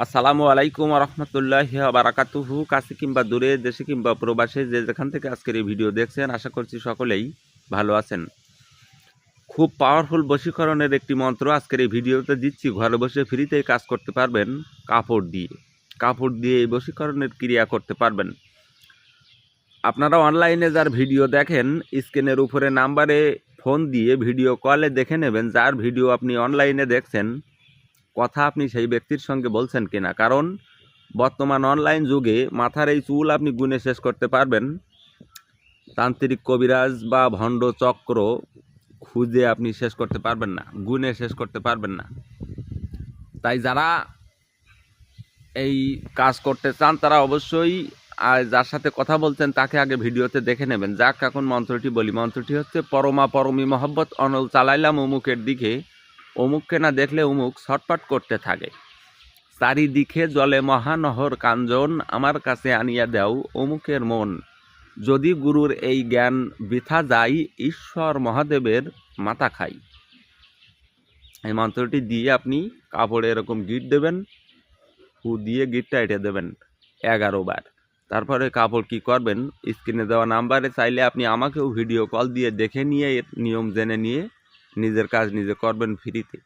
আসসালামু আলাইকুম রহমতুল্লাহ বারাকাতুহু। কাছে কিংবা দূরে, দেশে কিংবা প্রবাসে যে যেখান থেকে আজকের এই ভিডিও দেখছেন, আশা করছি সকলেই ভালো আছেন। খুব পাওয়ারফুল বশীকরণের একটি মন্ত্র আজকের এই ভিডিওতে দিচ্ছি। ঘরে বসে ফ্রিতে কাজ করতে পারবেন, কাপড় দিয়ে। কাপড় দিয়ে এই বশীকরণের ক্রিয়া করতে পারবেন। আপনারা অনলাইনে যার ভিডিও দেখেন, স্ক্রিনের উপরে নাম্বারে ফোন দিয়ে ভিডিও কলে দেখে নেবেন। যার ভিডিও আপনি অনলাইনে দেখছেন কথা আপনি সেই ব্যক্তির সঙ্গে বলছেন কিনা? কারণ বর্তমান অনলাইন যুগে মাথার এই চুল আপনি গুনে শেষ করতে পারবেন। তান্ত্রিক কবিরাজ বা ভণ্ড চক্র খুঁজে আপনি শেষ করতে পারবেন না, গুনে শেষ করতে পারবেন না। তাই যারা এই কাজ করতে চান, তারা অবশ্যই, আর যার সাথে কথা বলছেন, তাকে আগে ভিডিওতে দেখে নেবেন। যাক, এখন মন্ত্রটি বলি। মন্ত্রটি হচ্ছে, পরমা পরমী মহব্বত, অনল চালাইলাম অমুকের দিকে। অমুককে না দেখলে অমুক ছটপট করতে থাকে। চারিদিকে জলে মহানহর কাঞ্জন আমার কাছে আনিয়া দেও অমুকের মন। যদি গুরুর এই জ্ঞান বৃথা যায়, ঈশ্বর মহাদেবের মাথা খাই। এই মন্ত্রটি দিয়ে আপনি কাপড়ে এরকম গিট দেবেন, হু দিয়ে গিটটা এঁটে দেবেন এগারো বার। তারপরে কাপড় কি করবেন? স্ক্রিনে দেওয়া নাম্বারে চাইলে আপনি আমাকেও ভিডিও কল দিয়ে দেখে নিয়ে নিয়ম জেনে নিয়ে নিজের কাজ নিজে করবেন ফ্রিতে